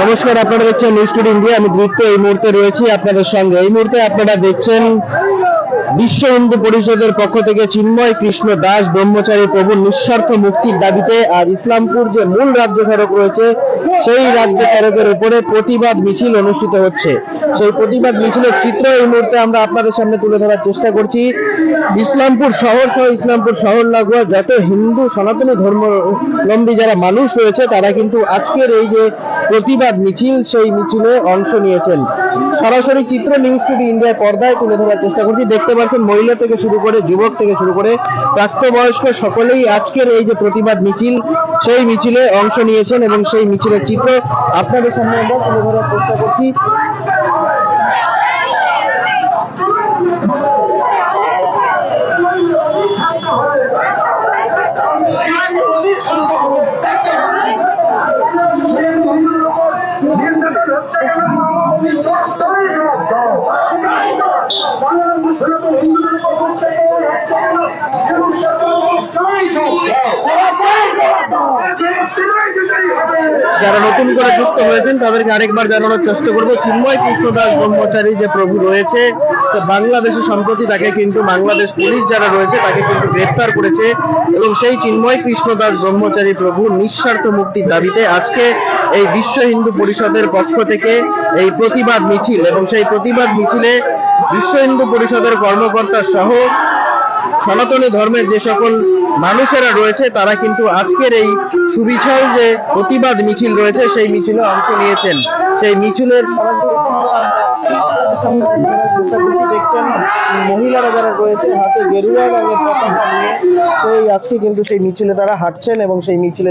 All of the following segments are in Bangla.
নমস্কার, আপনারা দেখছেন নিউজ টুডে ইন্ডিয়া আমি দৃত্য এই মুহূর্তে রয়েছি আপনাদের সঙ্গে। এই মুহূর্তে আপনারা দেখছেন বিশ্ব হিন্দু পরিষদের পক্ষ থেকে চিন্ময় কৃষ্ণ দাস, ব্রহ্মচারী প্রভু নিঃস্বার্থ মুক্তির দাবিতে আজ ইসলামপুর যে মূল রাজ্য সড়ক রয়েছে, সেই রাজ্য সড়কের উপরে প্রতিবাদ মিছিল অনুষ্ঠিত হচ্ছে। সেই প্রতিবাদ মিছিলের চিত্র এই মুহূর্তে আমরা আপনাদের সামনে তুলে ধরার চেষ্টা করছি। ইসলামপুর শহর সহ ইসলামপুর শহর লাগোয়া যত হিন্দু, সনাতনী ধর্মাবলম্বী যারা মানুষ রয়েছে, তারা কিন্তু আজকের এই যে প্রতিবাদ মিছিল, সেই মিছিলে অংশ নিয়েছেন। সরাসরি চিত্র নিউজ টুডি ইন্ডিয়ার পর্দায় তুলে ধরার চেষ্টা করছি। দেখতে পাচ্ছেন মহিলা থেকে শুরু করে যুবক থেকে শুরু করে প্রাপ্তবয়স্ক সকলেই আজকের এই যে প্রতিবাদ মিছিল, সেই মিছিলে অংশ নিয়েছেন এবং সেই মিছিলের চিত্র আপনাদের সামনে আমরা তুলে ধরার চেষ্টা করছি। যারা নতুন করে যুক্ত হয়েছেন, তাদেরকে আরেকবার জানানোর চেষ্টা করব। চিন্ময় কৃষ্ণদাস ব্রহ্মচারী যে প্রভু রয়েছে, তো বাংলাদেশে সম্প্রতি তাকে কিন্তু বাংলাদেশ পুলিশ যারা রয়েছে, তাকে কিন্তু গ্রেপ্তার করেছে। এবং সেই চিন্ময় কৃষ্ণদাস ব্রহ্মচারী প্রভু নিঃস্বার্থ মুক্তির দাবিতে আজকে এই বিশ্ব হিন্দু পরিষদের পক্ষ থেকে এই প্রতিবাদ মিছিল এবং সেই প্রতিবাদ মিছিলে বিশ্ব হিন্দু পরিষদের কর্মকর্তা সহ সনাতনী ধর্মের যে সকল মানুষেরা রয়েছে, তারা কিন্তু আজকের এই সুবিশাল যে প্রতিবাদ মিছিল রয়েছে, সেই মিছিলে অংশ নিয়েছেন সেই মিছিলের। দেখছেন মহিলারা যারা রয়েছে, হাতে গেরুয়া রঙের পতাকা নিয়ে, সেই আজকে কিন্তু সেই মিছিলে তারা হাঁটছেন এবং সেই মিছিলে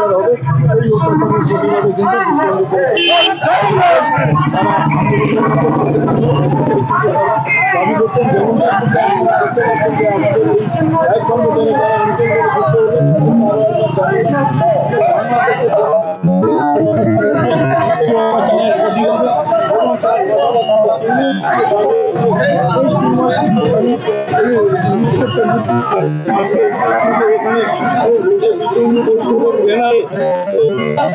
অত্যাচার হবে। সেই অত্যাচারের প্রতিবাদে দাবি করছেন যেমন দেখতে পাচ্ছেন যে আমাদের এই এক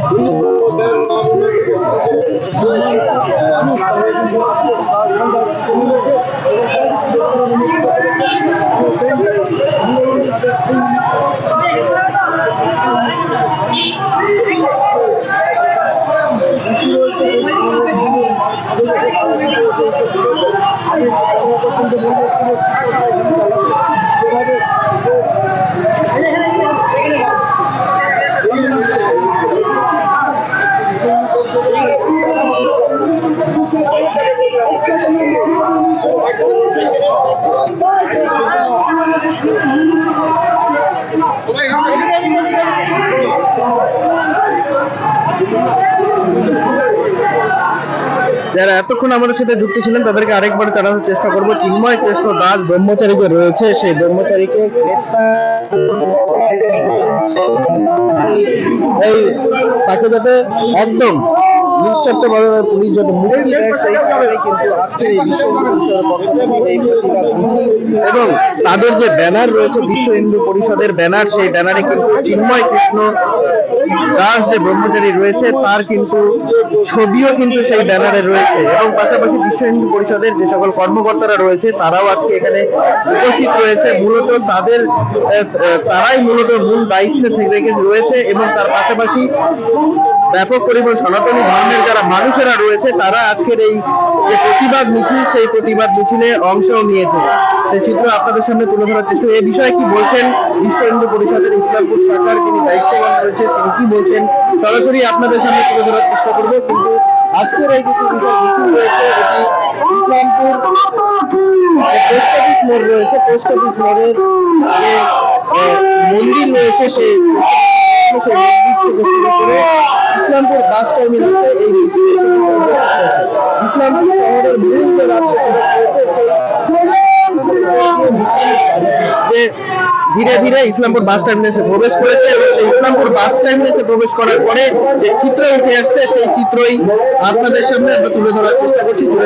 যারা এতক্ষণ আমাদের সাথে যুক্ত ছিলেন, তাদেরকে আরেকবার জানানোর চেষ্টা করব। চিন্ময় কৃষ্ণ দাস ব্রহ্মচারী যে রয়েছে, সেই ব্রহ্মচারীকে তাকে যাতে একদম পুলিশ যাতে মুক্তি দেয় সেই কারণে কিন্তু আজকের এই বিশ্ব প্রতিবাদ মিছিল এবং তাদের যে ব্যানার রয়েছে বিশ্ব হিন্দু পরিষদের ব্যানার সেই ব্যানারে কিন্তু চিন্ময় কৃষ্ণ দাস যে ব্রহ্মচারী রয়েছে তার কিন্তু ছবিও কিন্তু সেই ব্যানারে রয়েছে। এবং পাশাপাশি বিশ্ব হিন্দু পরিষদের যে সকল কর্মকর্তারা রয়েছে তারাও আজকে এখানে উপস্থিত রয়েছে। মূলত তাদের তারাই মূলত মূল দায়িত্বে থেকে রেখে রয়েছে এবং তার পাশাপাশি ব্যাপক পরিমাণ সনাতনী ধর্মের যারা মানুষেরা রয়েছে, তারা আজকের এই যে প্রতিবাদ মিছিল, সেই প্রতিবাদ মিছিলে অংশ নিয়েছে। সেই চিত্র আপনাদের সামনে তুলে ধরার চেষ্টা এই বিষয়ে কি বলছেন? বিশ্ব হিন্দু পরিষদের ইসলামপুর শাখার যিনি দায়িত্ববান রয়েছে তিনি কি বলছেন? সরাসরি আপনাদের সামনে তুলে ধরার চেষ্টা করব, কিন্তু আজকের এই যে সুবিশাল মিছিল রয়েছে, এটি ইসলামপুর পোস্ট অফিস মোড় রয়েছে, পোস্ট অফিস মোড়ের যে মন্দির রয়েছে সেই ইসলামপুর বাস টার্মিনাসে এই ইসলামপুর শহরের মূল যে রাস্তা যে ধীরে ধীরে ইসলামপুর বাস টার্মিনাসে প্রবেশ করেছে এবং সেই ইসলামপুর বাস টার্মিনাসে প্রবেশ করার পরে যে চিত্র উঠে আসছে, সেই চিত্রই আপনাদের সামনে আমরা তুলে ধরার চেষ্টা করছি। তুলে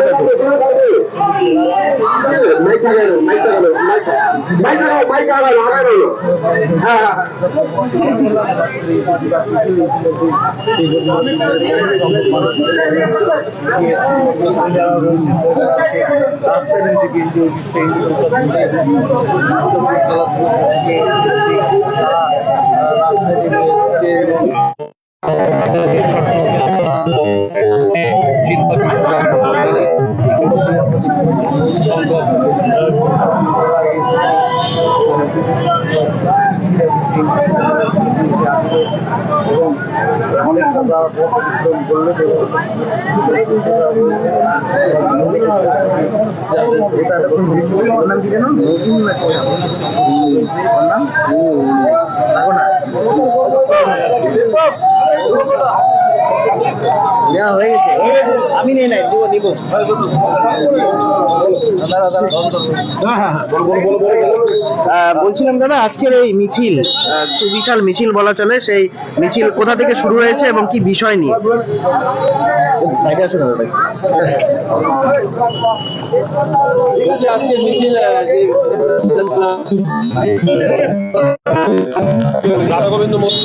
Thank you. থাকুন নাম কি জানো নবীন না? ওর নাম? না। নেওয়া হয়ে গেছে। আমি নিয়ে নাই দিব বলছিলাম দাদা আজকের এই মিছিল সুবিশাল মিছিল বলা চলে সেই মিছিল কোথা থেকে শুরু হয়েছে এবং কি বিষয় নিয়ে? সাইডে আছে দাদা। আজকে গোবিন্দ মন্দির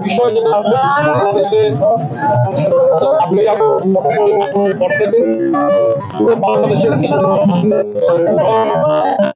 বিষয় যেটা আছে বাংলাদেশে আপনি বাংলাদেশের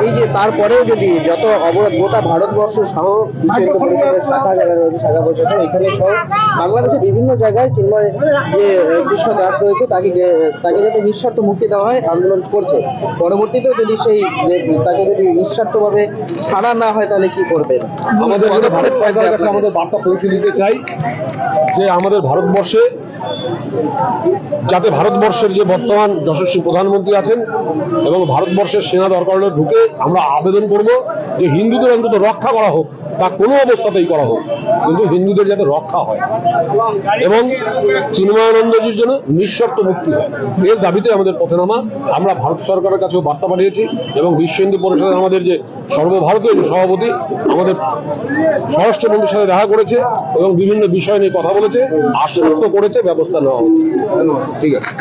এই যে তারপরেও যদি যত অবরোধ গোটা ভারতবর্ষ সহ বিশ্ব পরিষদের শাখা যারা রয়েছে শাখা প্রশাসন এখানে সহ বাংলাদেশের বিভিন্ন জায়গায় চিন্ময় যে কৃষ্ণ দাস রয়েছে তাকে তাকে যাতে নিঃস্বার্থ মুক্তি দেওয়া হয় আন্দোলন করছে। পরবর্তীতেও যদি সেই তাকে যদি নিঃস্বার্থভাবে ছাড়া না হয় তাহলে কি করবেন আমাদের ভারত সরকারের কাছে আমাদের বার্তা পৌঁছে দিতে চাই যে আমাদের ভারতবর্ষে যাতে ভারতবর্ষের যে বর্তমান যশস্বী প্রধানমন্ত্রী আছেন এবং ভারতবর্ষের সেনা দরকার ঢুকে আমরা আবেদন করব যে হিন্দুদের অন্তত রক্ষা করা হোক তা কোনো অবস্থাতেই করা হোক, কিন্তু হিন্দুদের যাতে রক্ষা হয়। এবং চিন্ময়ানন্দজির জন্য নিঃশর্ত মুক্তি হয়। এর দাবিতে আমাদের পথে নামা আমরা ভারত সরকারের কাছেও বার্তা পাঠিয়েছি এবং বিশ্ব হিন্দু পরিষদের আমাদের যে সর্বভারতীয় যে সভাপতি আমাদের স্বরাষ্ট্রমন্ত্রীর সাথে দেখা করেছে এবং বিভিন্ন বিষয় নিয়ে কথা বলেছে, আশ্বস্ত করেছে, ব্যবস্থা নেওয়া হচ্ছে। ঠিক আছে।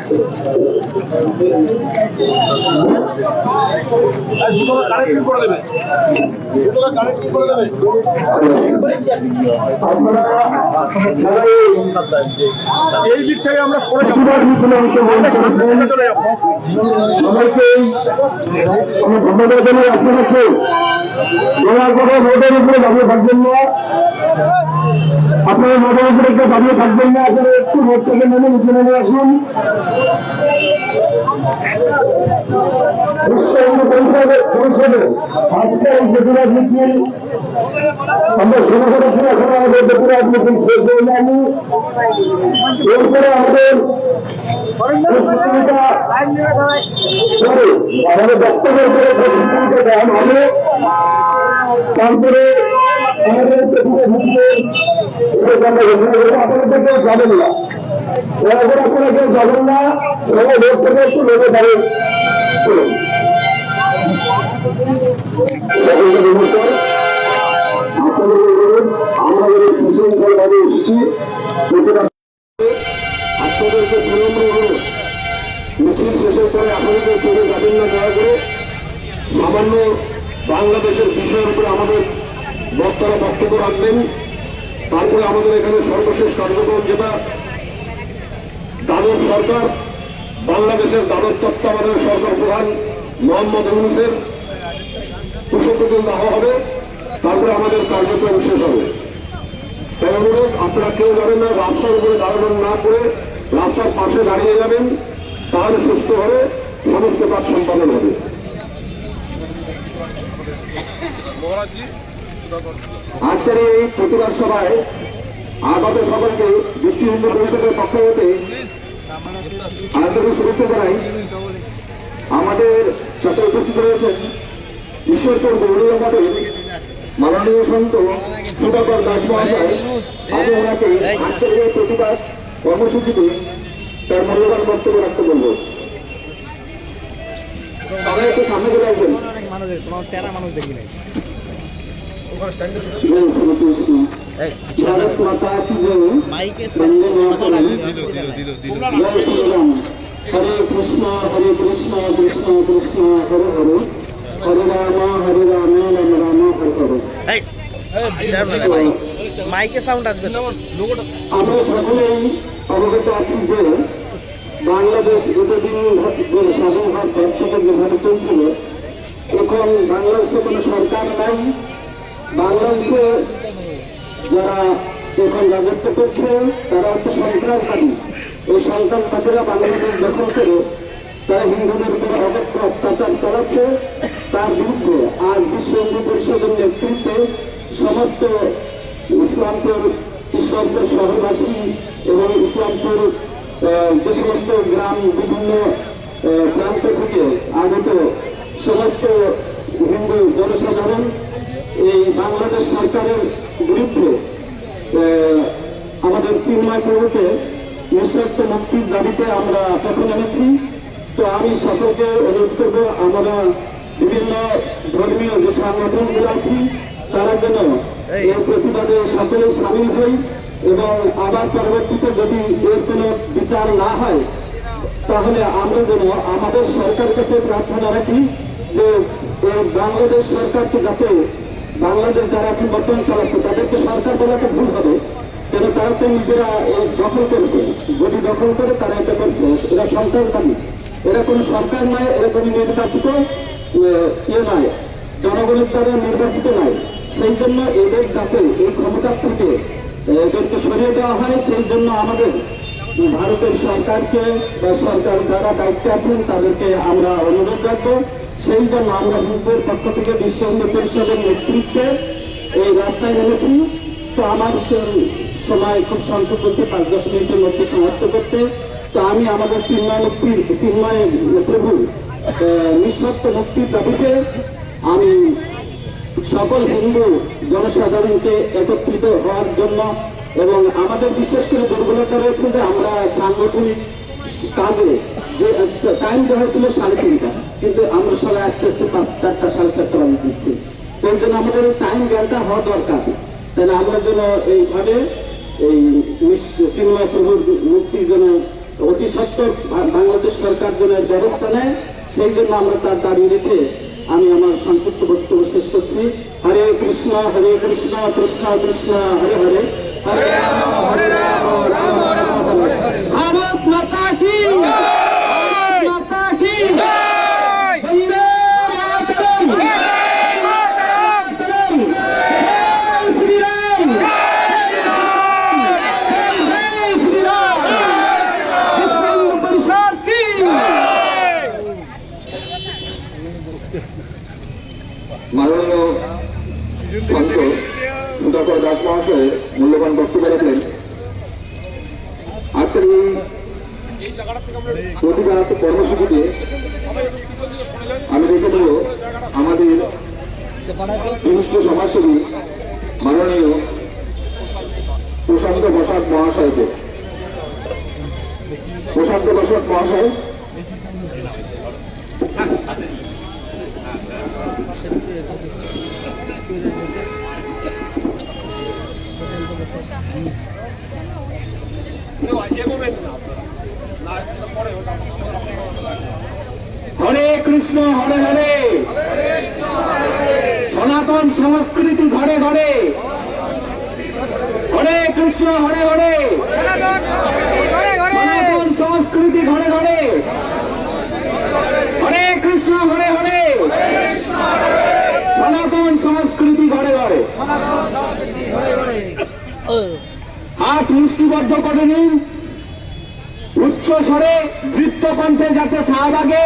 এই দিক থেকে আমরা সরে যাব ধন্যবাদ জানাই আপনাদেরকে। দয়া করে মোটের উপরে দাঁড়িয়ে থাকবেন না। আপনারা মোটের উপরে একটু দাঁড়িয়ে থাকবেন না। আপনারা একটু ভোট থেকে নেমে নিচে নেমে আসুন। আজকে আমরা শুরু আমাদের আমাদের বক্তব্যের উপরে প্রস্তুতিটা দেওয়া হবে তারপরে আমাদের আপনাদের কেউ যাবেন না আপনারা কেউ যাবেন না সবাই ভোট থেকে একটু নেমে যাবেন আপনাদেরকে বিনম্র অনুরোধ মিছিল শেষের পরে আপনাদের চলে যাবেন না, দয়া করে। সামান্য বাংলাদেশের বিষয়ের উপরে আমাদের বক্তারা বক্তব্য রাখবেন। তারপরে আমাদের এখানে সর্বশেষ কার্যক্রম যেটা দানব সরকার, বাংলাদেশের দানব তত্ত্বাবধায়ক সরকার প্রধান মোহাম্মদ ইউনুসের কুশপুতুল দেওয়া হবে। তারপরে আমাদের কার্যক্রম শেষ হবে। তাই অনুরোধ, আপনারা কেউ যাবেন না, রাস্তার উপরে দাঁড়ানো না করে রাস্তার পাশে দাঁড়িয়ে যাবেন তাহলে সুস্থ হবে সমস্ত কাজ সম্পাদন হবে। আজকের এই প্রতিবাদ সভায় আগত সকলকে বিশ্ব হিন্দু পরিষদের পক্ষ হতে আন্তরিক শুভেচ্ছা জানাই। আমাদের সাথে উপস্থিত রয়েছেন ঈশ্বরপুর গৌরীয় মঠের মাননীয় সন্ত সুধাকর দাস মহাশয় আমি ওনাকে আজকের এই প্রতিবাদ কর্মসূচিতে তার মূল্যবান বক্তব্য রাখতে বলব সবাই একটু সামনে চলে আসবেন ভারত মাতা কি হরে কৃষ্ণ হরে কৃষ্ণ কৃষ্ণ কৃষ্ণ হরে হরে হরে রাম হরে রাম রাম রাম হরে হরে মাইকে সাউন্ড আসবে। আমরা সকলেই অবগত আছি যে বাংলাদেশ এতদিন যে স্বাধীনভাব পর থেকে যেভাবে চলছিল, এখন বাংলাদেশে কোনো সরকার নাই বাংলাদেশে যারা এখন রাজত্ব করছে, তারা হচ্ছে সন্ত্রাসবাদী এই সন্ত্রাসবাদীরা বাংলাদেশ দখল করে, তারা হিন্দুদের উপর অবক্ষ অত্যাচার চালাচ্ছে, তার বিরুদ্ধে আর বিশ্ব হিন্দু পরিষদের নেতৃত্বে সমস্ত ইসলামপুর ঈশ্বরপুর শহরবাসী এবং ইসলামপুর যে সমস্ত গ্রাম, বিভিন্ন প্রান্ত থেকে আগত সমস্ত হিন্দু জনসাধারণ এই বাংলাদেশ সরকারের বিরুদ্ধে আমাদের চিন্ময় প্রভুকে নিঃস্বার্থ মুক্তির দাবিতে আমরা পথে নেমেছি। তো আমি সকলকে অনুরোধ করব, আমরা বিভিন্ন ধর্মীয় যে সংগঠনগুলো আছি, তারা যেন এই প্রতিবাদে সকলে সামিল হই এবং আবার পরবর্তীতে যদি এর কোনো বিচার না হয়, তাহলে আমরা যেন আমাদের সরকার কাছে প্রার্থনা রাখি যে বাংলাদেশ সরকারকে যাতে বাংলাদেশ যারা এখন বর্তমান চালাচ্ছে, তাদেরকে সরকার বলাটা ভুল হবে। কেন তারা তো নিজেরা দখল করেছে। যদি দখল করে, তারা এটা করছে। এরা সন্ত্রাসবাদী। এরা কোনো সরকার নয়, এরা কোনো নির্বাচিত ইয়ে নয়। জনগণের দ্বারা নির্বাচিত নয়। সেই জন্য এদের যাতে এই ক্ষমতা থেকে এদেরকে সরিয়ে দেওয়া হয়, সেই জন্য আমাদের ভারতের সরকারকে বা সরকার যারা দায়িত্বে আছেন, তাদেরকে আমরা অনুরোধ রাখব। সেই জন্য আমরা হিন্দুদের পক্ষ থেকে বিশ্ব হিন্দু পরিষদের নেতৃত্বে এই রাস্তায় নেমেছি। তো আমার সময় খুব সংক্ষেপ করতে পাঁচ দশ মিনিটের মধ্যে সমাপ্ত করতে। তো আমি আমাদের চিন্ময় মুক্তির, চিন্ময় প্রভু নিঃস্বার্থ মুক্তির দাবিতে আমি সকল হিন্দু জনসাধারণকে একত্রিত হওয়ার জন্য এবং আমাদের বিশেষ করে দুর্বলতা রয়েছে যে আমরা সাংগঠনিক কাজে যে টাইম দেওয়া হয়েছিল সাড়ে তিনটা, কিন্তু আমরা সবাই আস্তে আস্তে পাঁচ, চারটা, সাড়ে চারটা বাজে দিচ্ছি। এই জন্য আমাদের টাইম জ্ঞানটা হওয়া দরকার। তাই আমরা যেন এইভাবে এই চিন্ময় প্রভুর মুক্তির জন্য অতি সত্তর বা- বাংলাদেশ সরকার যেন ব্যবস্থা নেয়, সেই জন্য আমরা তার দাবি রেখে আমি আমার সংক্ষিপ্ত বক্তব্য শেষ করছি। হরে কৃষ্ণ হরে কৃষ্ণ কৃষ্ণ কৃষ্ণ, হরে হরে। হরে রাম হরে রাম রাম। হরে কৃষ্ণ হরে হরে। সনাতন সংস্কৃতি ঘরে ঘরে। হরে কৃষ্ণ হরে হরে সনাতন সংস্কৃতি ঘরে ঘরে হরে কৃষ্ণ হরে হরে সনাতন সংস্কৃতি ঘরে ঘরে হাত মুষ্টিবদ্ধ করে নিন। উচ্চ স্বরে বৃত্তকণ্ঠে যাতে শাহবাগে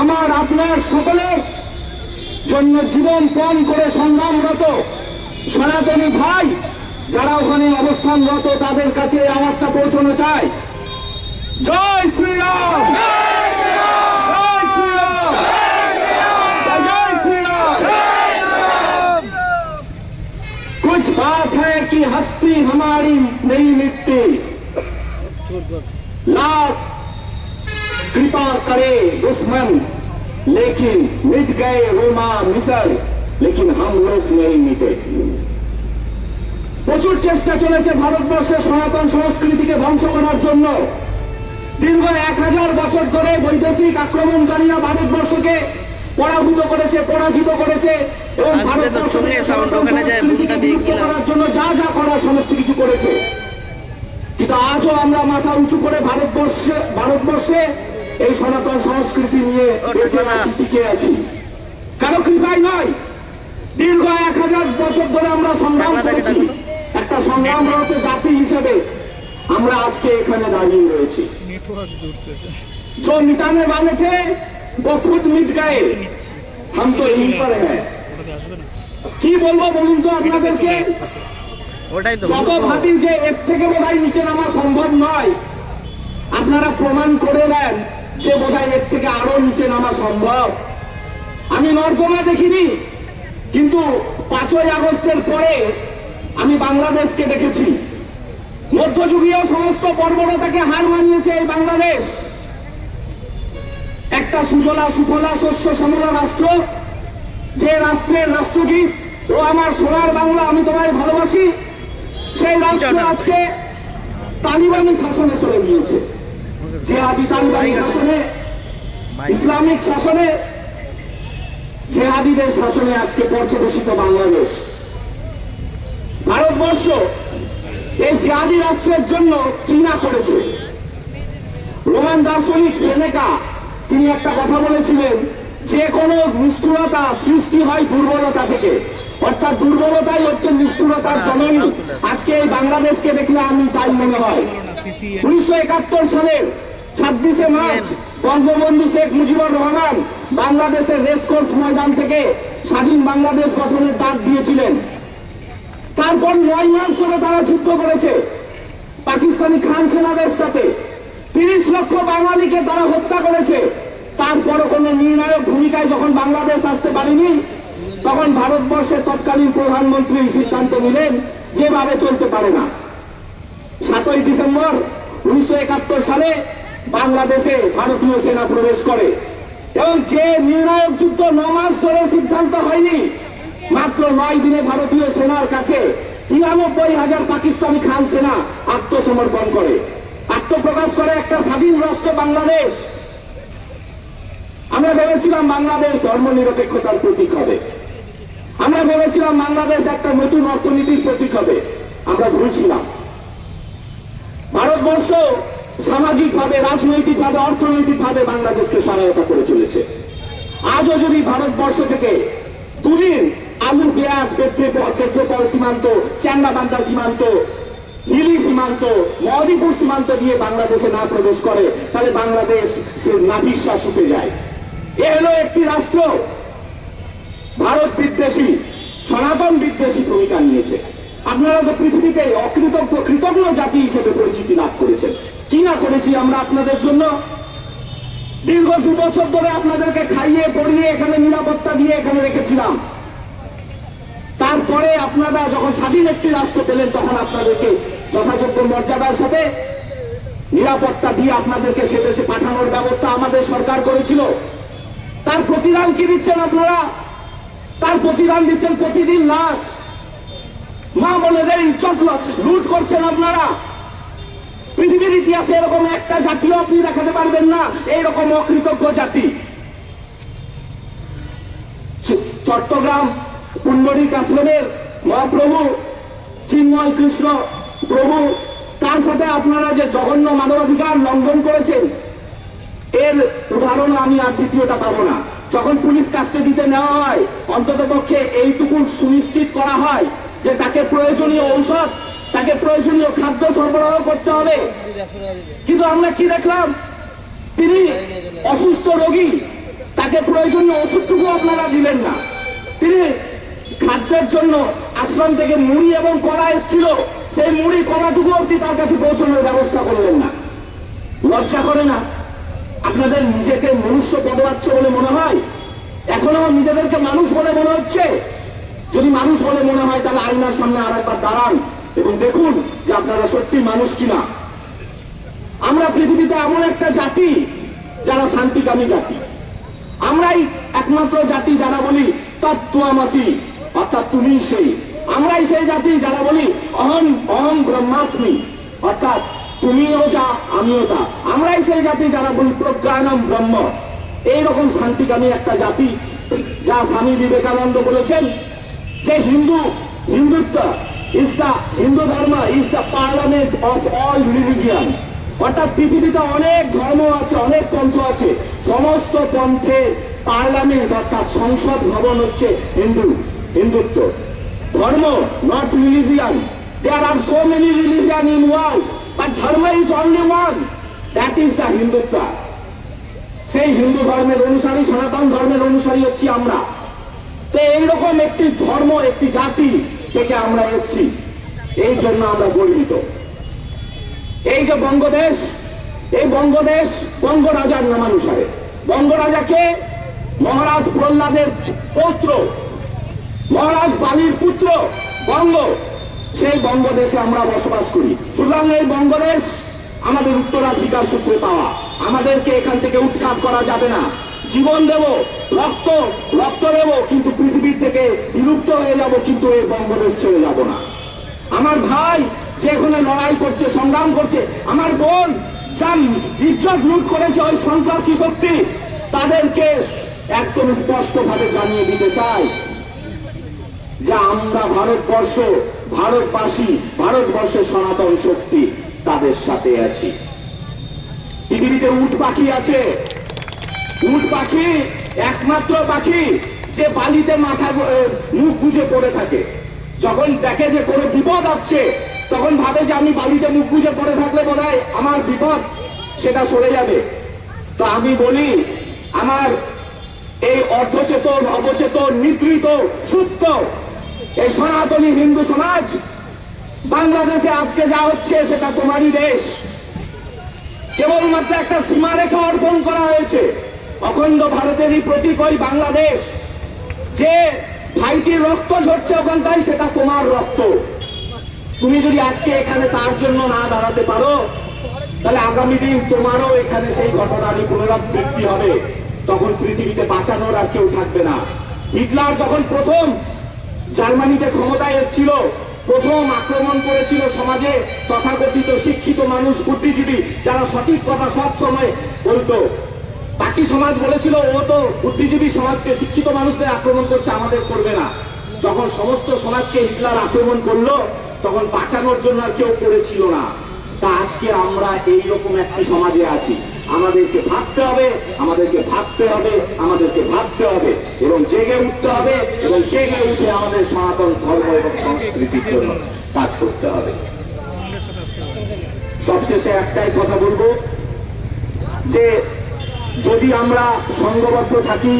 আমার আপনার সকলের জন্য জীবন পণ করে সংগ্রামরত সনাতনী ভাই, যারা ওখানে অবস্থানরত, তাদের কাছে আওয়াজটা পৌঁছানো চায় জয় শ্রীরাম জয় শ্রীরাম জয় শ্রীরাম कुछ बात है कि हस्ती हमारी नहीं मिटती लाख कृपा करे दुश्मन लेकिन मिट गए रोमा मिसर लेकिन हम लोग नहीं मिटे প্রচুর চেষ্টা চলেছে ভারতবর্ষের সনাতন সংস্কৃতিকে ধ্বংস করার জন্য দীর্ঘ এক হাজার বছর ধরে বৈদেশিক আক্রমণকারীরা ভারতবর্ষকে পরাভূত করেছে পরাজিত করেছে এবং আসবে তো ভারতবর্ষকে সঙ্গে sound সনাতন ওখানে যায়, সংস্কৃতিকে মুখটা দিয়ে বিলুপ্ত গেলাম। করার জন্য যা যা করার সমস্ত কিছু করেছে কিন্তু আজও আমরা মাথা উঁচু করে ভারতবর্ষে ভারতবর্ষে এই সনাতন সংস্কৃতি নিয়ে ও, বেঁচে টোকলা। আছি টিকে আছি কারো কৃপায় নয় দীর্ঘ এক হাজার বছর ধরে আমরা সংগ্রাম টাকা দেখে করেছি টাকা একটা সংগ্রামরত জাতি হিসেবে আমরা আজকে এখানে দাঁড়িয়ে রয়েছি जो मिटाने वाले थे वो खुद मिट गए हम तो यहीं पर हैं কি বলব বলুন তো আপনাদেরকে? ওটাই তো। যত ভাবি যে এর থেকে বোধহয় নিচে নামা সম্ভব নয় আপনারা প্রমাণ করে নেন যে বোধহয় এর থেকে আরও নিচে নামা সম্ভব। আমি নর্দমা দেখিনি কিন্তু পাঁচই আগস্টের পরে আমি বাংলাদেশকে দেখেছি। মধ্যযুগীয় সমস্ত বর্বরতাকে হার মানিয়েছে এই বাংলাদেশ। একটা সুজলা সুফলা শস্য শ্যামলা রাষ্ট্র যে রাষ্ট্রের রাষ্ট্রগীত ও আমার সোনার বাংলা আমি তোমায় ভালোবাসি সেই রাষ্ট্র আজকে তালিবানি শাসনে চলে গিয়েছে। জেহাদি তালিবানি শাসনে ইসলামিক শাসনে জেহাদিদের শাসনে আজকে পর্যবেসিত বাংলাদেশ। ভারতবর্ষ এই জেহাদি রাষ্ট্রের জন্য কি না করেছে। রোমান দার্শনিক সেনেকা তিনি একটা কথা বলেছিলেন যে কোনো নিষ্ঠুরতা সৃষ্টি হয় দুর্বলতা থেকে। অর্থাৎ দুর্বলতাই হচ্ছে নিষ্ঠুরতার জননী। আজকে এই বাংলাদেশকে দেখলে আমি তাই মনে হয়। উনিশশো একাত্তর সালের ছাব্বিশে মার্চ বঙ্গবন্ধু শেখ মুজিবুর রহমান বাংলাদেশের রেসকোর্স ময়দান থেকে স্বাধীন বাংলাদেশ গঠনের ডাক দিয়েছিলেন। তারপর নয় মাস ধরে তারা যুদ্ধ করেছে পাকিস্তানি খান সেনাদের সাথে। তিরিশ লক্ষ বাঙালিকে তারা হত্যা করেছে। তারপরও কোনো নির্ণায়ক ভূমিকায় যখন বাংলাদেশ আসতে পারেনি, তখন ভারতবর্ষের তৎকালীন প্রধানমন্ত্রী সিদ্ধান্ত নিলেন, যেভাবে চলতে পারে না। সাতই ডিসেম্বর উনিশশো একাত্তর সালে বাংলাদেশে ভারতীয় সেনা প্রবেশ করে। এবং যে নির্ণায়ক যুদ্ধ ন মাস ধরে সিদ্ধান্ত হয়নি, মাত্র নয় দিনে ভারতীয় সেনার কাছে তিরানব্বই হাজার পাকিস্তানি খান সেনা আত্মসমর্পণ করে। আত্মপ্রকাশ করে একটা স্বাধীন রাষ্ট্র বাংলাদেশ। আমরা ভেবেছিলাম বাংলাদেশ ধর্ম নিরপেক্ষতার প্রতীক হবে। আমরা ভেবেছিলাম বাংলাদেশ একটা নতুন অর্থনীতির প্রতীক হবে। আমরা ভুল ছিলাম ভারতবর্ষ সামাজিকভাবে, রাজনৈতিকভাবে, অর্থনৈতিকভাবে বাংলাদেশকে সহায়তা করে চলেছে। আজও যদি ভারতবর্ষ থেকে দুদিন আলু, পেঁয়াজ পেট্রোপল সীমান্ত চ্যাংরাবান্ধা সীমান্ত, হিলি সীমান্ত, মহদিপুর সীমান্ত দিয়ে বাংলাদেশে না প্রবেশ করে, তাহলে বাংলাদেশ সে নাভিশ্বাস উঠে যায়। এ হলো একটি রাষ্ট্র। ভারত বিদ্বেষী, সনাতন বিদ্বেষী ভূমিকা নিয়েছে। আপনারা তো পৃথিবীতে অকৃতজ্ঞ, কৃতজ্ঞ জাতি হিসেবে পরিচিতি লাভ করেছেন। কি না করেছি আমরা আপনাদের জন্য? দীর্ঘ দু বছর ধরে আপনাদেরকে খাইয়ে, পড়িয়ে, এখানে নিরাপত্তা দিয়ে এখানে রেখেছিলাম। তারপরে আপনারা যখন স্বাধীন একটি রাষ্ট্র পেলেন, তখন আপনাদেরকে যথাযোগ্য মর্যাদার সাথে নিরাপত্তা দিয়ে আপনাদেরকে সে দেশে পাঠানোর ব্যবস্থা আমাদের সরকার করেছিল। তার প্রতিদান কি দিচ্ছেন আপনারা? তার প্রতিদান দিচ্ছেন প্রতিদিন লাশ। মা বোনেদের ইজ্জত লুট করছেন আপনারা। পৃথিবীর ইতিহাসে এরকম একটা জাতিও আপনি দেখাতে পারবেন না, এইরকম অকৃতজ্ঞ জাতি। চট্টগ্রাম পুণ্ডরিক আশ্রমের মহাপ্রভু চিন্ময় কৃষ্ণ প্রভু, তার সাথে আপনারা যে জঘন্য মানবাধিকার লঙ্ঘন করেছেন এর উদাহরণ আমি আর দ্বিতীয়টা পাবো না। যখন পুলিশ কাস্টাডিতে নেওয়া হয়, অন্তত পক্ষে এইটুকু সুনিশ্চিত করা হয় যে তাকে প্রয়োজনীয় ঔষধ, তাকে প্রয়োজনীয় খাদ্য সরবরাহ করতে হবে। কিন্তু আমরা কি দেখলাম? তিনি অসুস্থ রোগী, তাকে প্রয়োজনীয় ওষুধটুকু আপনারা দিলেন না। তিনি খাদ্যের জন্য আশ্রম থেকে মুড়ি এবং কড়া এসেছিল, সেই মুড়ি, কড়াটুকু অব্দি তার কাছে পৌঁছানোর ব্যবস্থা করলেন না। লজ্জা করে না? আপনাদের নিজেকে মনুষ্য পদবাচ্য বলে মনে হয়? এখনও নিজেদেরকে মানুষ বলে মনে হচ্ছে? যদি মানুষ বলে মনে হয়, তাহলে আয়নার সামনে আর একবার দাঁড়ান এবং দেখুন যে আপনারা সত্যি মানুষ কিনা। আমরা পৃথিবীতে এমন একটা জাতি যারা শান্তিকামী জাতি। আমরাই একমাত্র জাতি যারা বলি, তত্ত্বামাসি অর্থাৎ তুমি সেই। আমরাই সেই জাতি যারা বলি অহম অহম ব্রহ্মাস্মি অর্থাৎ তুমিও যা, আমিও তা। আমরাই সেই জাতি যারা বলি প্রজ্ঞানম ব্রহ্ম। এইরকম শান্তিকামী একটা জাতি যা স্বামী বিবেকানন্দ বলেছেন যে Hindu, Hindutva is the Hindu dharma is the parliament of all religion অর্থাৎ পৃথিবীতে অনেক ধর্ম আছে, অনেক পন্থ আছে। সমস্ত পন্থের পার্লামেন্ট অর্থাৎ সংসদ ভবন হচ্ছে Hindu, Hindutva. Dharma not religion there are so many religion in world but dharma is only one that is the Hindutva সেই হিন্দু ধর্মের অনুসারী, সনাতন ধর্মের অনুসারী হচ্ছি আমরা। তো এইরকম একটি ধর্ম, একটি জাতি থেকে আমরা এসেছি। এই জন্য আমরা গর্বিত। এই যে বঙ্গদেশ, এই বঙ্গদেশ বঙ্গরাজার নামানুসারে। বঙ্গরাজাকে মহারাজ প্রহ্লাদের পৌত্র। মহারাজ বালির পুত্র, বঙ্গ। সেই বঙ্গদেশে আমরা বসবাস করি। সুতরাং এই বঙ্গদেশ আমাদের উত্তরাধিকার সূত্রে পাওয়া। আমাদেরকে এখান থেকে উৎখাত করা যাবে না। জীবন দেব, রক্ত রক্ত দেব, কিন্তু পৃথিবীর থেকে বিলুপ্ত হয়ে যাব, কিন্তু এই বঙ্গদেশ ছেড়ে যাব না। আমার ভাই যে এখানে লড়াই করছে, সংগ্রাম করছে, আমার বোন যার ইজ্জত লুট করেছে ওই সন্ত্রাসী শক্তি, তাদেরকে একদম স্পষ্ট ভাবে জানিয়ে দিতে চাই যে আমরা ভারতবর্ষ ভারতবাসী, ভারতবর্ষের সনাতন শক্তি তাদের সাথে আছি। পৃথিবীতে উট পাখি আছে। উট পাখি একমাত্র পাখি যে বালিতে মাথা মুখ গুজে পড়ে থাকে। যখন দেখে যে কোনো বিপদ আসছে, তখন ভাবে যে আমি বালিতে মুখ গুজে পড়ে থাকলে বোধ আমার বিপদ সেটা সরে যাবে। তো আমি বলি, আমার এই অর্ধচেতন, অবচেতন, নিদ্রিত, সুপ্ত এই সনাতনী হিন্দু সমাজ, বাংলাদেশে আজকে যা হচ্ছে সেটা তোমারই দেশ। কেবলমাত্র একটা সীমারেখা অর্পণ করা হয়েছে। অখণ্ড ভারতেরই প্রতীক ওই বাংলাদেশ। যে ভাইটির রক্ত ঝরছে ওখানটায়, সেটা তোমার রক্ত। তুমি যদি আজকে এখানে তার জন্য না দাঁড়াতে পারো, তাহলে আগামী দিন তোমারও এখানে সেই ঘটনারই পুনরাবৃত্তি হবে। তখন পৃথিবীতে বাঁচানোর আর কেউ থাকবে না। হিটলার যখন প্রথম জার্মানিতে ক্ষমতায় এসেছিল। প্রথম আক্রমণ করেছিল সমাজে তথাকথিত শিক্ষিত মানুষ, বুদ্ধিজীবী, যারা সঠিক কথা সব সময় বলতো। বাকি সমাজ বলেছিল, ও তো বুদ্ধিজীবী সমাজকে শিক্ষিত মানুষদের আক্রমণ করছে, আমাদের করবে না। যখন সমস্ত সমাজকে হিটলার আক্রমণ করল, তখন বাঁচানোর জন্য আর কেউ করেছিল না। তা আজকে আমরা এই রকম একটি সমাজে আছি। আমাদেরকে ভাবতে হবে, আমাদেরকে ভাবতে হবে, আমাদেরকে ভাবতে হবে এবং জেগে উঠতে হবে এবং জেগে উঠে আমাদের সনাতন ধর্ম এবং সংস্কৃতির জন্য কাজ করতে হবে। সবশেষে একটাই কথা বলব যে, যদি আমরা সংঘবদ্ধ থাকি,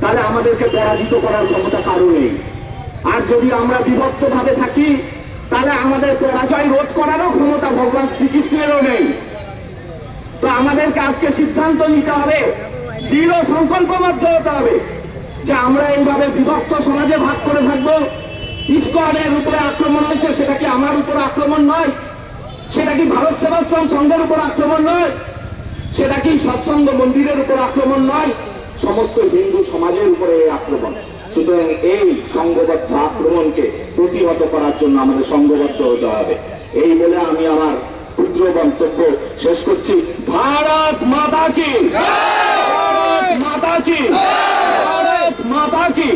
তাহলে আমাদেরকে পরাজিত করার ক্ষমতা কারও নেই। আর যদি আমরা বিভক্ত ভাবে থাকি, তাহলে আমাদের পরাজয় রোধ করারও ক্ষমতা ভগবান শ্রীকৃষ্ণেরও নেই। তো আমাদেরকে আজকে সিদ্ধান্ত নিতে হবে। দৃঢ় সংকল্পবদ্ধ হতে হবে যে আমরা এইভাবে বিভক্ত সমাজে ভাগ করে থাকব। ইস্কনের উপরে আক্রমণ হয়েছে, সেটা কি আমার উপর আক্রমণ নয়? সেটা কি ভারত সেবাশ্রম সংঘের উপর আক্রমণ নয়? সেটা কি সৎসঙ্গ মন্দিরের উপর আক্রমণ নয়? সমস্ত হিন্দু সমাজের উপরে এই আক্রমণ। সুতরাং এই সংঘবদ্ধ আক্রমণকে প্রতিহত করার জন্য আমাদের সংঘবদ্ধ হতে হবে। এই বলে আমি আমার ক্ষুদ্র মন্তব্য শেষ করছি। ভারত মাতা কি? ভারত মাতা কি? ভারত মাতা কি?